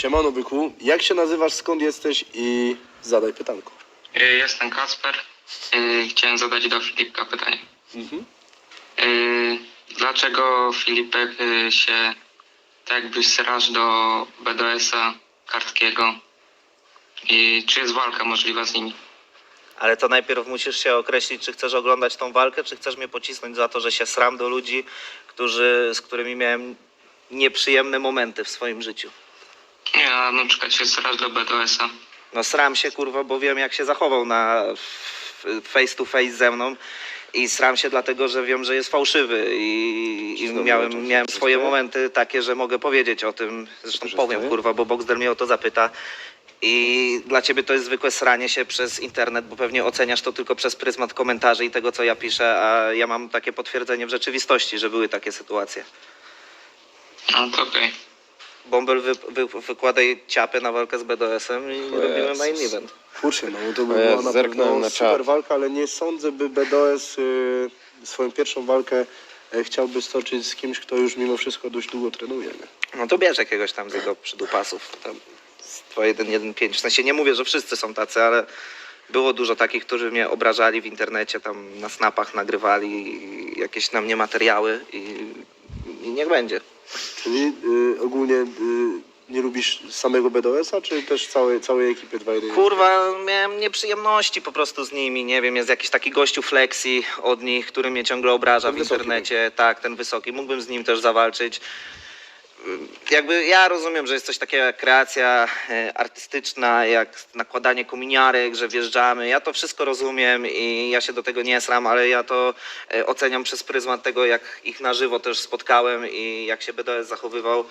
Siemano byku, jak się nazywasz, skąd jesteś i zadaj pytanko. Y, Jestem Kasper. Y, Chciałem zadać do Filipka pytanie. Mhm. Y, Dlaczego Filipek się tak jakby sraż do BDS-a Kartkiego? I czy jest walka możliwa z nimi? Ale to najpierw musisz się określić, czy chcesz oglądać tą walkę, czy chcesz mnie pocisnąć za to, że się sram do ludzi, którzy, z którymi miałem nieprzyjemne momenty w swoim życiu. Nie, a na przykład się sraż do BDS-a. No sram się kurwa, bo wiem jak się zachował na f- face to face ze mną i sram się dlatego, że wiem, że jest fałszywy i, i Znowu miałem, miałem swoje momenty takie, że mogę powiedzieć o tym. Zresztą powiem kurwa, bo Boxdel mnie o to zapyta. I dla ciebie to jest zwykłe sranie się przez internet, bo pewnie oceniasz to tylko przez pryzmat komentarzy i tego, co ja piszę, a ja mam takie potwierdzenie w rzeczywistości, że były takie sytuacje. No to okej. Bąbel wy, wy, wykładaj ciapę na walkę z BDS-em i robimy main event. Kurczę, no to by O Jezu, była na zerknąłem pewno na super czat. walka, ale nie sądzę, by BDS y, swoją pierwszą walkę e, chciałby stoczyć z kimś, kto już mimo wszystko dość długo trenuje. Nie? No to bierz jakiegoś tam z jego przydupasów. Tam z 2-1-1-5. W sensie nie mówię, że wszyscy są tacy, ale było dużo takich, którzy mnie obrażali w internecie, tam na snapach nagrywali jakieś na mnie materiały i, i niech będzie. Czyli y, ogólnie y, nie lubisz samego BDS-a, czy też całej, całej ekipy 2-1? Kurwa, miałem nieprzyjemności po prostu z nimi, nie wiem, jest jakiś taki gościu flexi od nich, który mnie ciągle obraża Ten w wysoki internecie. Tak, ten wysoki. Mógłbym z nim też zawalczyć. Jakby ja rozumiem, że jest coś takiego jak kreacja e, artystyczna, jak nakładanie kominiarek, że wjeżdżamy. Ja to wszystko rozumiem i ja się do tego nie sram, ale ja to e, oceniam przez pryzmat tego, jak ich na żywo też spotkałem i jak się BDS zachowywał.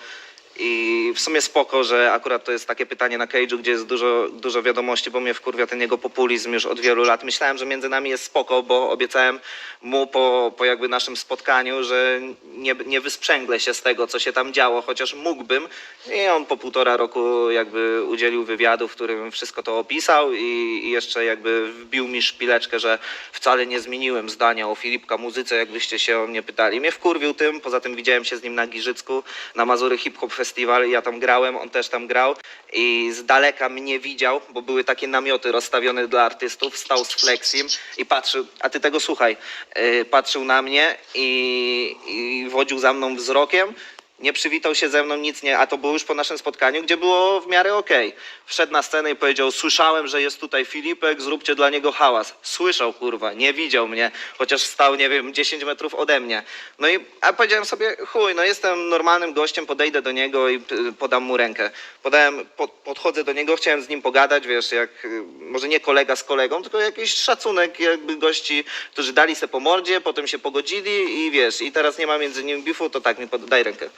I w sumie spoko, że akurat to jest takie pytanie na Cage'u, gdzie jest dużo, dużo wiadomości, bo mnie wkurwia ten jego populizm już od wielu lat. Myślałem, że między nami jest spoko, bo obiecałem mu po, po jakby naszym spotkaniu, że nie, nie wysprzęglę się z tego, co się tam działo, chociaż mógłbym. I on po półtora roku jakby udzielił wywiadu, w którym wszystko to opisał i, i jeszcze jakby wbił mi szpileczkę, że wcale nie zmieniłem zdania o Filipka muzyce, jakbyście się o mnie pytali. Mnie wkurwił tym, poza tym widziałem się z nim na Giżycku, na Mazury Hip Hop Festival, ja tam grałem, on też tam grał i z daleka mnie widział, bo były takie namioty rozstawione dla artystów, stał z Flexim i patrzył, a ty tego słuchaj, yy, patrzył na mnie i, i wodził za mną wzrokiem, nie przywitał się ze mną, nic nie, a to było już po naszym spotkaniu, gdzie było w miarę okej. Wszedł na scenę i powiedział, słyszałem, że jest tutaj Filipek, zróbcie dla niego hałas. Słyszał, kurwa, nie widział mnie, chociaż stał, nie wiem, 10 metrów ode mnie. No i a powiedziałem sobie, chuj, no jestem normalnym gościem, podejdę do niego i y, podam mu rękę. Podałem, po, podchodzę do niego, chciałem z nim pogadać, wiesz, jak, y, może nie kolega z kolegą, tylko jakiś szacunek jakby gości, którzy dali se po mordzie, potem się pogodzili i wiesz, i teraz nie ma między nimi bifu, to tak, mi pod, daj rękę.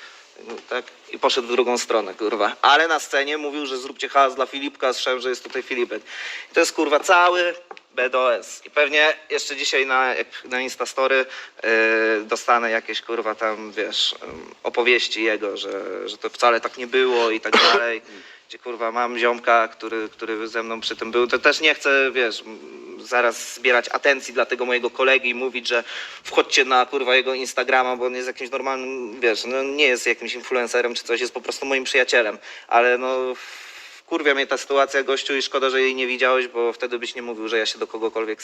No, Tak? I poszedł w drugą stronę, kurwa. Ale na scenie mówił, że zróbcie hałas dla Filipka, słyszałem, że jest tutaj Filipek. I to jest kurwa cały BDOS. I pewnie jeszcze dzisiaj na, na Instastory yy, dostanę jakieś kurwa tam, wiesz, opowieści jego, że, że to wcale tak nie było i tak dalej. Gdzie kurwa mam ziomka, który, który ze mną przy tym był. To też nie chcę, wiesz, zaraz zbierać atencji dla tego mojego kolegi i mówić, że wchodźcie na kurwa jego Instagrama, bo on jest jakimś normalnym, wiesz, no nie jest jakimś influencerem czy coś, jest po prostu moim przyjacielem. Ale no kurwia mnie ta sytuacja, gościu, i szkoda, że jej nie widziałeś, bo wtedy byś nie mówił, że ja się do kogokolwiek